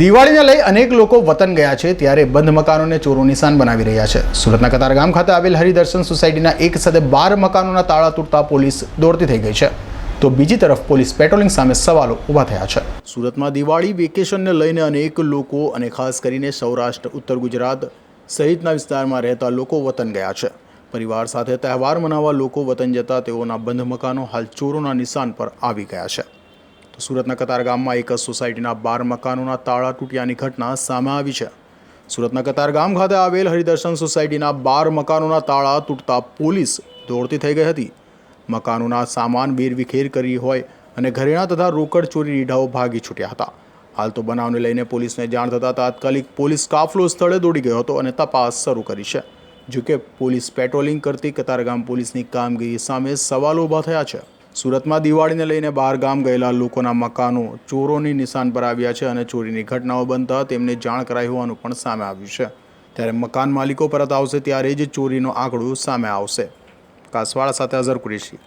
દિવાળીને લઈ અનેક લોકો વતન ગયા છે ત્યારે બંધ મકાનોને ચોરો નિશાન બનાવી રહ્યા છે. સુરતના કતારગામ ખાતે આવેલ હરિદર્શન સોસાયટીના એક સાથે બાર મકાનોના તાળા તૂટતા પોલીસ દોડતી થઈ ગઈ છે. તો બીજી તરફ પોલીસ પેટ્રોલિંગ સામે સવાલો ઊભા થયા છે. સુરતમાં દિવાળી વેકેશનને લઈને અનેક લોકો અને ખાસ કરીને સૌરાષ્ટ્ર, ઉત્તર ગુજરાત સહિતના વિસ્તારમાં રહેતા લોકો વતન ગયા છે. પરિવાર સાથે તહેવાર મનાવવા લોકો વતન જતા તેઓના બંધ મકાનો હાલ ચોરોના નિશાન પર આવી ગયા છે. તો સુરતના કતારગામમાં એક સોસાયટીના બાર મકાનોના તાળા તૂટ્યાની ઘટના સામે આવી છે. સુરતના કતારગામ ખાતે આવેલ હરિદર્શન સોસાયટીના બાર મકાનોના તાળા તૂટતા પોલીસ દોડતી થઈ ગઈ હતી. મકાનોના સામાન વેરવિખેર કરી હોય અને ઘરેણા તથા રોકડ ચોરી રીઢાઓ ભાગી છૂટ્યા હતા. હાલ તો બનાવને લઈને પોલીસને જાણ થતાં તાત્કાલિક પોલીસ કાફલો સ્થળે દોડી ગયો હતો અને તપાસ શરૂ કરી છે. જોકે પોલીસ પેટ્રોલિંગ કરતી કતારગામ પોલીસની કામગીરી સામે સવાલો ઊભા થયા છે. સુરતમાં દિવાળીને લઈને બહાર ગામ ગયેલા લોકોના મકાનો ચોરોની નિશાન પર આવ્યા છે અને ચોરીની ઘટનાઓ બનતા તેમને જાણ કરાઈ હોવાનું પણ સામે આવ્યું છે. ત્યારે મકાન માલિકો પરત આવશે ત્યારે જ ચોરીનો આંકડો સામે આવશે. કાસવાળા સાથે અઝર કુરેશી.